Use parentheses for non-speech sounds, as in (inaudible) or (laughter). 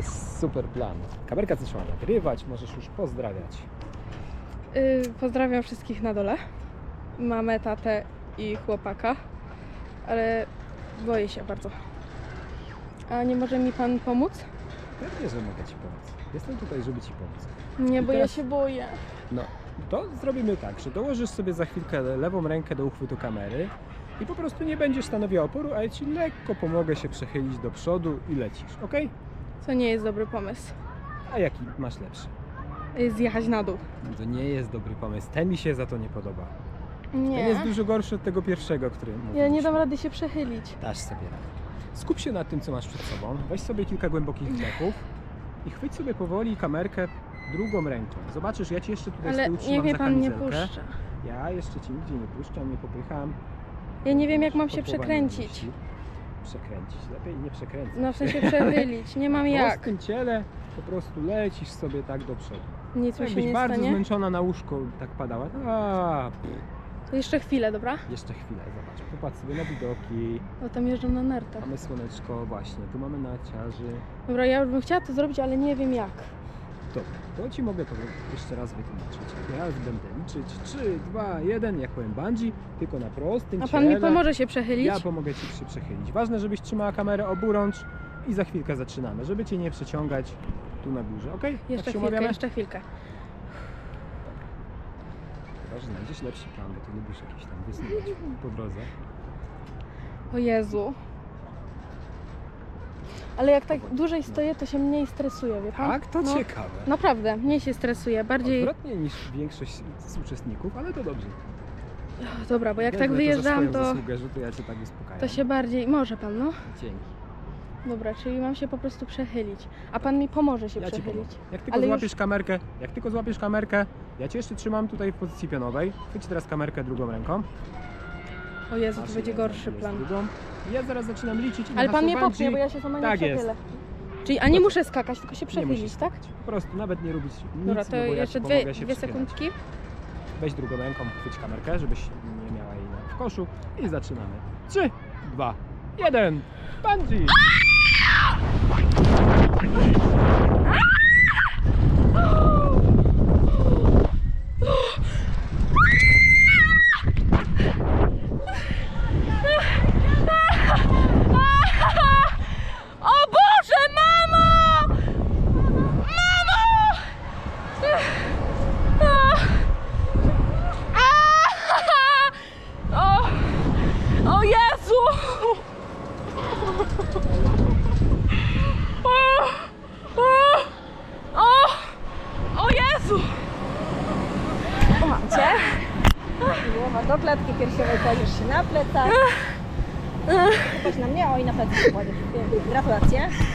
jest super plan. Kamerka zaczęła nagrywać, możesz już pozdrawiać. Y, pozdrawiam wszystkich na dole. Mamę, tatę i chłopaka. Ale boję się bardzo. A nie może mi pan pomóc? Pewnie, że mogę Ci pomóc. Jestem tutaj, żeby Ci pomóc. Nie, I bo ja teraz- się boję. No, to zrobimy tak, że dołożysz sobie za chwilkę lewą rękę do uchwytu kamery i po prostu nie będziesz stanowiła oporu, a ja Ci lekko pomogę się przechylić do przodu i lecisz, ok? Co nie jest dobry pomysł. A jaki masz lepszy? Zjechać na dół. To nie jest dobry pomysł. Ten mi się za to nie podoba. Ten Nie. jest dużo gorszy od tego pierwszego, który Ja nie dam rady się przechylić. Dasz sobie radę. Skup się na tym, co masz przed sobą. Weź sobie kilka głębokich wdechów i chwyć sobie powoli kamerkę drugą ręką. Zobaczysz, ja Ci jeszcze tutaj z Ale tyłu niech trzymam mnie za pan nie kamizelkę. puszcza. Ja jeszcze Ci nigdzie nie puszczam, nie popycham. Ja nie wiem jak mam się przekręcić. musi. Przekręcić. Lepiej nie przekręcać. No w sensie przechylić. Nie mam (laughs) W jak. prostym ciele po prostu lecisz sobie tak do przodu. Nic mi się nie bardzo stanie. zmęczona na łóżko tak padała. A, To jeszcze chwilę, dobra? jeszcze chwilę, zobacz. Popatrz sobie na widoki. Bo tam jeżdżą na nartach. Mamy słoneczko, właśnie. Tu mamy naciarzy. Dobra, ja już bym chciała to zrobić, ale nie wiem jak. Dobra, to Ci mogę to jeszcze raz wytłumaczyć. Ja będę liczyć 3, 2, 1, jak powiem bungee, tylko na prostym A pan mi ciele. pomoże się przechylić? Ja pomogę Ci się przechylić. Ważne, żebyś trzymała kamerę oburącz i za chwilkę zaczynamy, żeby Cię nie przeciągać tu na górze, ok? Jeszcze tak się chwilkę, umawiamy? jeszcze chwilkę. Chyba, że znajdziesz lepszy plan, bo Ty lubisz jakieś tam wysnuwać po drodze. O Jezu. Ale jak tak dłużej stoję, to się mniej stresuję, wie pan? Tak, to no, ciekawe. Naprawdę, mniej się stresuję, bardziej... Odwrotnie niż większość z uczestników, ale to dobrze. Dobra, bo jak Wezmę tak wyjeżdżam, to, Zasługę, że to ja Cię tak uspokajam. to się bardziej... Może pan, no? Dzięki. Dobra, czyli mam się po prostu przechylić. A pan mi pomoże się Ja przechylić. Jak tylko Ale już- złapiesz kamerkę, jak tylko złapiesz kamerkę, ja Cię jeszcze trzymam tutaj w pozycji pionowej. Chwyć teraz kamerkę drugą ręką. O Jezu, Masz to będzie gorszy plan. Drugą. Ja zaraz zaczynam liczyć i Ale pan mnie hasło bungee bo ja się sama nie Tak jest. przechylę. Czyli, a nie muszę skakać, tylko się nie przechylić, tak? Po prostu nawet nie robić nic, Dobra, to no bo ja jeszcze Ci dwie, pomogę się dwie sekundki. Weź drugą ręką, chwyć kamerkę, żebyś nie miała jej na- w koszu i zaczynamy. 3, 2, 1. Bungee! O Boże, mamo! Mamo! O, o Jezu! O, o, o, o Jezu! O, mam cię. Głowa do klatki piersiowej, kładziesz się na plecach. Popatrz na mnie, o i na plecy się kładziesz. Pięknie. Gratulacje.